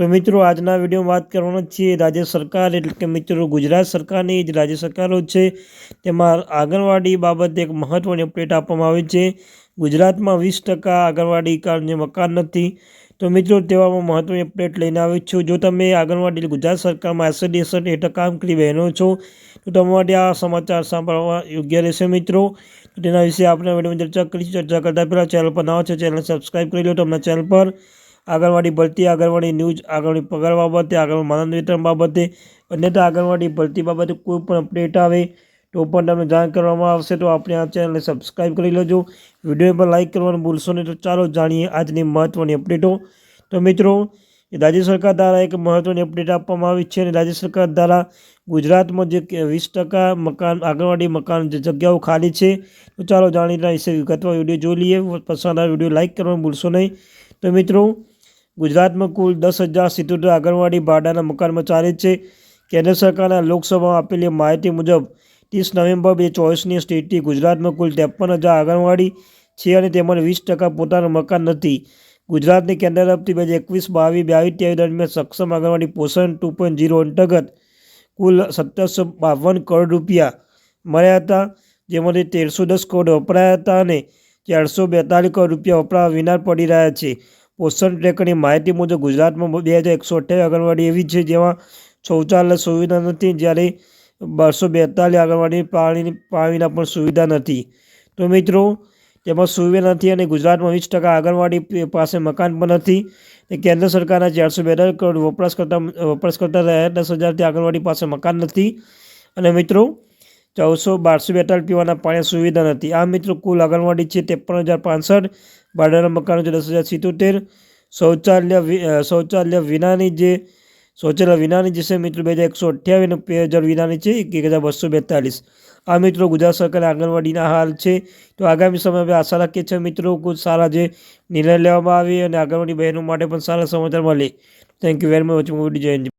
તો મિત્રો, આજના વિડીયોમાં વાત કરવાનો છીએ રાજ્ય સરકાર, એટલે કે મિત્રો ગુજરાત સરકારની જે રાજ્ય સરકારો છે, તેમાં આંગણવાડી બાબતે એક મહત્ત્વની અપડેટ આપવામાં આવી છે. ગુજરાતમાં વીસ ટકા આંગણવાડી કાર્ડને મકાન નથી. તો મિત્રો, તેવામાં મહત્ત્વની અપડેટ લઈને આવ્યો છું. જો તમે આંગણવાડી ગુજરાત સરકારમાં એસડી એસડ હેઠળ કામ કરી બહેનો છો, તો તમારા માટે આ સમાચાર સાંભળવા યોગ્ય રહેશે મિત્રો. તેના વિશે આપણે વિડીયોમાં ચર્ચા કરીશું. ચર્ચા કરતાં પહેલાં ચેનલ પર નવા છે ચેનલ સબસ્ક્રાઈબ કરી લો. તમને ચેનલ પર આંગણવાડી ભરતી, આંગણવાડી ન્યૂઝ, આંગણવાડી પગાર બાબતે, આંગણવાડી માનદ વિતરણ બાબતે અન્યથા આંગણવાડી ભરતી બાબતે કોઈ પણ અપડેટ આવે તો પણ તમને જાણ કરવામાં આવશે. તો આપણે આ ચેનલને સબસ્ક્રાઈબ કરી લેજો. વીડિયો પર લાઇક કરવાનું ભૂલશો નહીં. તો ચાલો જાણીએ આજની મહત્ત્વની અપડેટો તો મિત્રો રાજ્ય સરકાર દ્વારા એક મહત્ત્વની અપડેટ આપવામાં આવી છે અને રાજ્ય સરકાર દ્વારા ગુજરાતમાં જે વીસ ટકા મકાન, આંગણવાડી મકાન જે જગ્યાઓ ખાલી છે, તો ચાલો જાણીને વિશે વિગતવાર વીડિયો જોઈ લઈએ. પસંદ આવે વીડિયો લાઇક કરવાનું ભૂલશો નહીં. તો મિત્રો ગુજરાતમાં કુલ દસ હજાર સિત્તોતેર આંગણવાડી ભાડાના મકાનમાં ચાલે છે. કેન્દ્ર સરકારના લોકસભામાં આપેલી માહિતી મુજબ, ત્રીસ નવેમ્બર બે ચોવીસની સ્થિતિ ગુજરાતમાં કુલ ત્રેપન હજાર આંગણવાડી છે અને તેમાં વીસ ટકા પોતાનું મકાન નથી. ગુજરાતની કેન્દ્ર તરફથી બે હજાર એકવીસ, બાવીસ બ્યાવીસ ત્રેવીસ દરમિયાન સક્ષમ આંગણવાડી પોષણ ટુ પોઈન્ટ ઝીરો અંતર્ગત કુલ સત્તરસો બાવન કરોડ રૂપિયા મળ્યા હતા, જેમાંથી તેરસો દસ કરોડ વપરાયા હતા અને ચારસો બેતાલીસ કરોડ રૂપિયા વપરાવા વિના પડી રહ્યા છે. પોષણ ટ્રેકરની માહિતી મુજબ ગુજરાતમાં બે હજાર એકસો અઠ્યાવીસ આંગણવાડી એવી છે જેમાં શૌચાલય સુવિધા નથી, જ્યારે બસો બેતાલીસ આંગણવાડી પાણીની પાણીના પણ સુવિધા નથી. તો મિત્રો, તેમાં સુવિધા નથી અને ગુજરાતમાં વીસ ટકા આંગણવાડી પાસે મકાન પણ નથી કેન્દ્ર સરકારના ચારસો બેતાલીસ કરોડ વપરાશ કરતા વપરાશ કરતા રહ્યા દસ હજારથી આંગણવાડી પાસે મકાન નથી. અને મિત્રો ચૌદસો બારસો બેતાલીસ પીવાના પાણી સુવિધા નથી. આ મિત્રો કુલ આંગણવાડી છે ત્રેપન હજાર પાંસઠ ભાડાના મકાનો છે દસ હજાર સિત્તોતેર. શૌચાલય શૌચાલય વિનાની જે, શૌચાલય વિનાની જે છે મિત્રો બે હજાર એકસો અઠ્યાવીસ બે હજાર વિનાની છે એક હજાર બસો બેતાલીસ. આ મિત્રો ગુજરાત સરકારે આંગણવાડીના હાલ છે. તો આગામી સમયમાં આશા રાખીએ છીએ મિત્રો ખૂબ સારા જે નિર્ણય લેવામાં આવે અને આંગણવાડી બહેનો માટે પણ સારા સમાચાર મળે. Thank you very much video જય